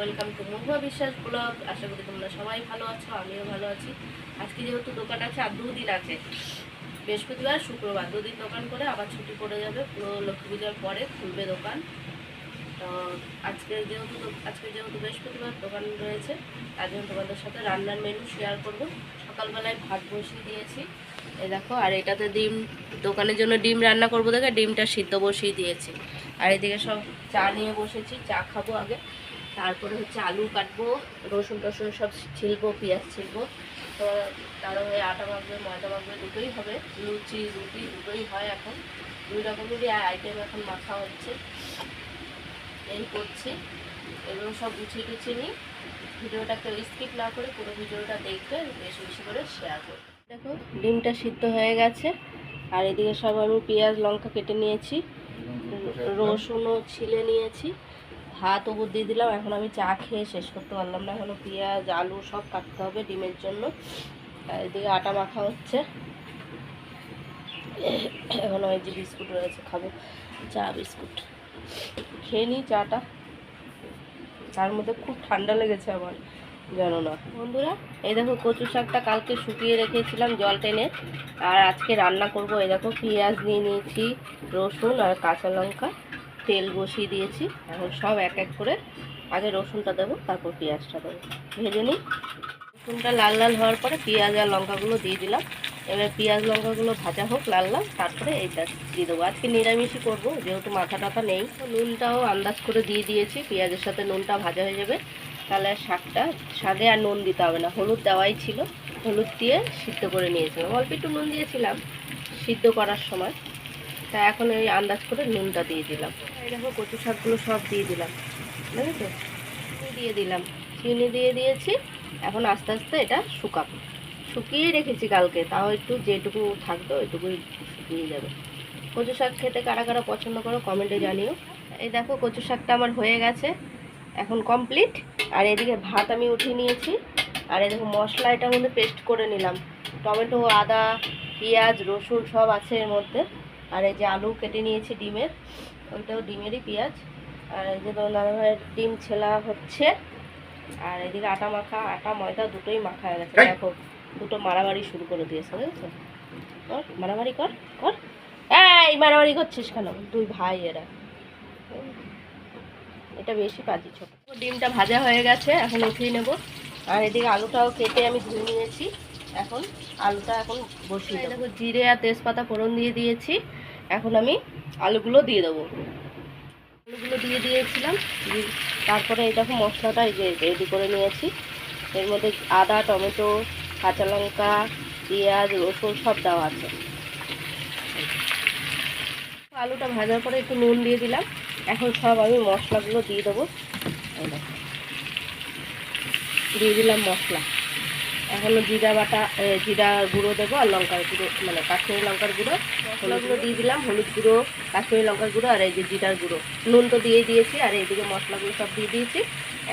Welcome to মহুয়া বিশ্বাস blog. আশা করি তোমরা সবাই ভালো আছো, আমিও ভালো আছি। আজকে যেহেতু দোকান আছে, আর দুদিন আছে, বৃহস্পতিবার, শুক্রবার, দুদিন দোকান করে আবার ছুটি পড়ে যাবে, পুরো লক্ষ্মী পূজার পরে খুলবে দোকান। তো আজকে যেহেতু আজকে যেহেতু বৃহস্পতিবার দোকান রয়েছে, তার জন্য তোমাদের সাথে রান্নার মেনু শেয়ার করব। সকালবেলায় ভাত বসিয়ে দিয়েছি। এ দেখো, আর এটাতে ডিম, দোকানের জন্য ডিম রান্না করব দেখে ডিমটা সিদ্ধ বসিয়ে দিয়েছি। আর এদিকে সব চা নিয়ে বসেছি, চা খাব আগে। তারপরে হচ্ছে আলু কাটবো রসুন টসুন সব ছিলবো পেঁয়াজ ছিলবো। তো তারও হয়ে আটা মাখবে ময়দা মাখবে দুটোই হবে। লুচি রুটি দুটোই হয় এখন। দুই রকমেরই আইটেম এখন মাখা হচ্ছে। এই করছি। এগুলো সব গুছিয়ে টুছিয়ে নিই। ভিডিওটাকে স্কিপ না করে পুরো ভিডিওটা দেখবে বেশি বেশি করে শেয়ার করবে। দেখো ডিমটা সিদ্ধ হয়ে গেছে। আর এদিকে সব আমি পেঁয়াজ লঙ্কা কেটে নিয়েছি। রসুনও ছিলে নিয়েছি। ভাত ওপর দিয়ে দিলাম। এখন আমি চা খেয়ে শেষ করতে পারলাম না। এখনও পেঁয়াজ, আলু সব কাটতে হবে ডিমের জন্য। এদিকে আটা মাখা হচ্ছে। এখন ওই যে বিস্কুট রয়েছে খাব। চা, বিস্কুট। খেয়ে নিই চাটা। তার মধ্যে খুব ঠান্ডা লেগেছে আমার, জানো না। বন্ধুরা, এই দেখো কচু শাকটা কালকে শুকিয়ে রেখেছিলাম জল টেনে। আর আজকে রান্না করব, এই দেখো পেঁয়াজ নিয়ে নিয়েছি, রসুন আর কাঁচা লঙ্কা। তেল বসিয়ে দিয়েছি। এখন সব এক এক করে আগে রসুনটা দেবো, তারপর পেঁয়াজটা দেবো। ভেজে নিই। রসুনটা লাল লাল হওয়ার পরে পেঁয়াজ আর লঙ্কাগুলো দিয়ে দিলাম। এবার পেঁয়াজ লঙ্কাগুলো ভাজা হোক লাল লাল, তারপরে এইটা দিয়ে দেবো। আজকে নিরামিষই করব, যেহেতু মাথা টাথা নেই। নুনটাও আন্দাজ করে দিয়ে দিয়েছি, পেঁয়াজের সাথে নুনটা ভাজা হয়ে যাবে। তাহলে শাকটা, স্বাদে আর নুন দিতে হবে না। হলুদ দেওয়াই ছিল। হলুদ দিয়ে সিদ্ধ করে নিয়েছিলাম। অল্প একটু নুন দিয়েছিলাম সিদ্ধ করার সময়। তা এখন এই আন্দাজ করে নুনটা দিয়ে দিলাম। দেখো কচু শাকগুলো সব দিয়ে দিলাম। বুঝেছ চিনি দিয়ে দিলাম। চিনি দিয়ে দিয়েছি। এখন আস্তে আস্তে এটা শুকাবো। শুকিয়ে রেখেছি কালকে। তাও একটু যেটুকু থাকবে ওইটুকুই শুকিয়ে যাবে। কচু শাক খেতে কারা কারা পছন্দ করো কমেন্টে জানিও। এই দেখো কচু শাকটা আমার হয়ে গেছে। এখন কমপ্লিট। আর এদিকে ভাত আমি উঠিয়ে নিয়েছি। আর এই দেখো মশলা এটার মধ্যে পেস্ট করে নিলাম। টমেটো, আদা, পেঁয়াজ, রসুন সব আছে এর মধ্যে। আর এই যে আলু কেটে নিয়েছি ডিমের ওইটাও ডিমেরই পেঁয়াজ। আর এই যে তোমার দাদাভাইয়ের ডিম ছেলা হচ্ছে। আর এদিকে আটা মাখা আটা ময়দা দুটোই মাখা হয়ে গেছে! দেখো দুটো মারামারি শুরু করে দিয়েছে বুঝেছ? কর মারামারি কর কর। এই মারামারি করছিস কেন? দুই ভাই এরা। এটা বেশি পাজি ছোট। ডিমটা ভাজা হয়ে গেছে এখন উঠিয়ে নেব। আর এদিকে আলুটাও কেটে আমি ধুয়ে নিয়েছি। এখন আলুটা এখন বসিয়ে দেবো। জিরে আর তেজপাতা ফোড়ন দিয়ে দিয়েছি। এখন আমি আলুগুলো দিয়ে দেবো। আলুগুলো দিয়ে দিয়েছিলাম তারপরে এই দেখো মশলাটা এই যে রেডি করে নিয়েছি। এর মধ্যে আদা, টমেটো, কাঁচা লঙ্কা, পেঁয়াজ, রসুন সব দেওয়া আছে। আলুটা ভাজার পরে একটু নুন দিয়ে দিলাম। এখন সব আমি মশলাগুলো দিয়ে দেবো। দিয়ে দিলাম মশলা। এখনও জিরা বাটা জিরা গুঁড়ো দেবো আর লঙ্কার গুঁড়ো মানে কাশ্মীরি লঙ্কার গুঁড়ো। মশলাগুলো দিয়ে দিলাম, হলুদ গুঁড়ো, কাশ্মীরি লঙ্কার গুঁড়ো আর এই যে জিরার গুঁড়ো। নুন তো দিয়ে দিয়েছি আর এইদিকে মশলাগুলো সব দিয়ে দিয়েছি।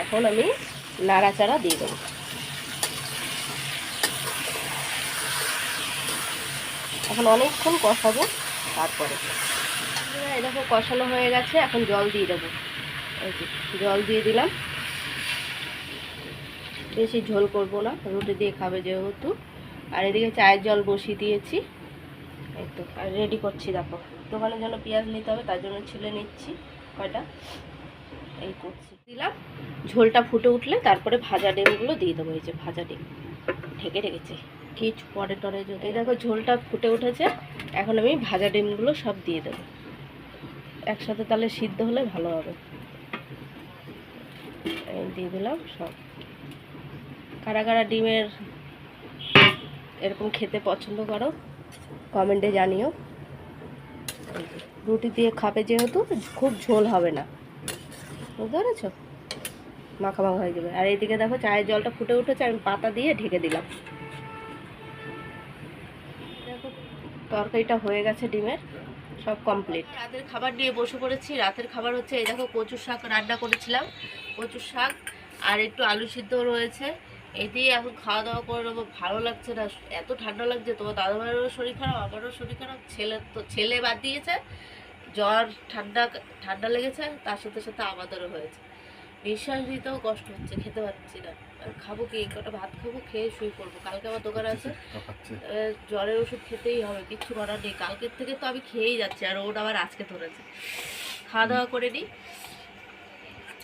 এখন আমি নাড়াচাড়া দিয়ে দেবো। এখন অনেকক্ষণ কষাবো, তারপরে। দেখো কষানো হয়ে গেছে, এখন জল দিয়ে দেবো। জল দিয়ে দিলাম। বেশি ঝোল করব না রুটি দিয়ে খাবে যেহেতু। আর এদিকে চায়ের জল বসিয়ে দিয়েছি। এই তো আর রেডি করছি দেখো। দোকানের জন্য পেঁয়াজ নিতে হবে তার জন্য ছিলে নিচ্ছি কয়টা। এই করছি। দিলাম ঝোলটা ফুটে উঠলে তারপরে ভাজা ডিমগুলো দিয়ে দেবো এই যে ভাজা ডিম। ঢেকে রেখেছি। কিছু পরে টরে এই দেখো ঝোলটা ফুটে উঠেছে। এখন আমি ভাজা ডিমগুলো সব দিয়ে দেবো। একসাথে তাহলে সিদ্ধ হলে ভালো হবে। দিয়ে দিলাম সব। কারা কারা ডিমের এরকম খেতে পছন্দ করো, কমেন্টে জানিও। রুটি দিয়ে খাবে যেহেতু, খুব ঝোল হবে না। বুঝতে পেরেছ? মাখা মাখা হয়ে যাবে। আর এইদিকে দেখো, চায়ের জলটা ফুটে উঠেছে, আমি পাতা দিয়ে ঢেকে দিলাম। দেখো, তরকারিটা হয়ে গেছে ডিমের, সব কমপ্লিট। রাতের খাবার নিয়ে বসে পড়েছি। রাতের খাবার হচ্ছে, এই দেখো, কচুর শাক রান্না করেছিলাম। কচুর শাক আর একটু আলু সিদ্ধ রয়েছে। এই দিয়ে এখন খাওয়া দাওয়া করে নেব। ভালো লাগছে না। এত ঠান্ডা লাগছে। তোমার দাদা ভাইয়েরও শরীর খারাপ আমারও শরীর খারাপ। ছেলে তো ছেলে বাদ দিয়েছে। জ্বর ঠান্ডা ঠান্ডা লেগেছে। তার সাথে সাথে আমাদেরও হয়েছে। বিশ্বাস দিতেও কষ্ট হচ্ছে খেতে পারছি না। খাব কি? কটা ভাত খাব খেয়ে শুয়ে পড়ব। কালকে আমার দোকান আছে। জ্বরের ওষুধ খেতেই হবে কিচ্ছু করার নেই। কালকের থেকে তো আমি খেয়েই যাচ্ছি আর ওটা আবার আজকে ধরেছে। খাওয়া দাওয়া করে নিই।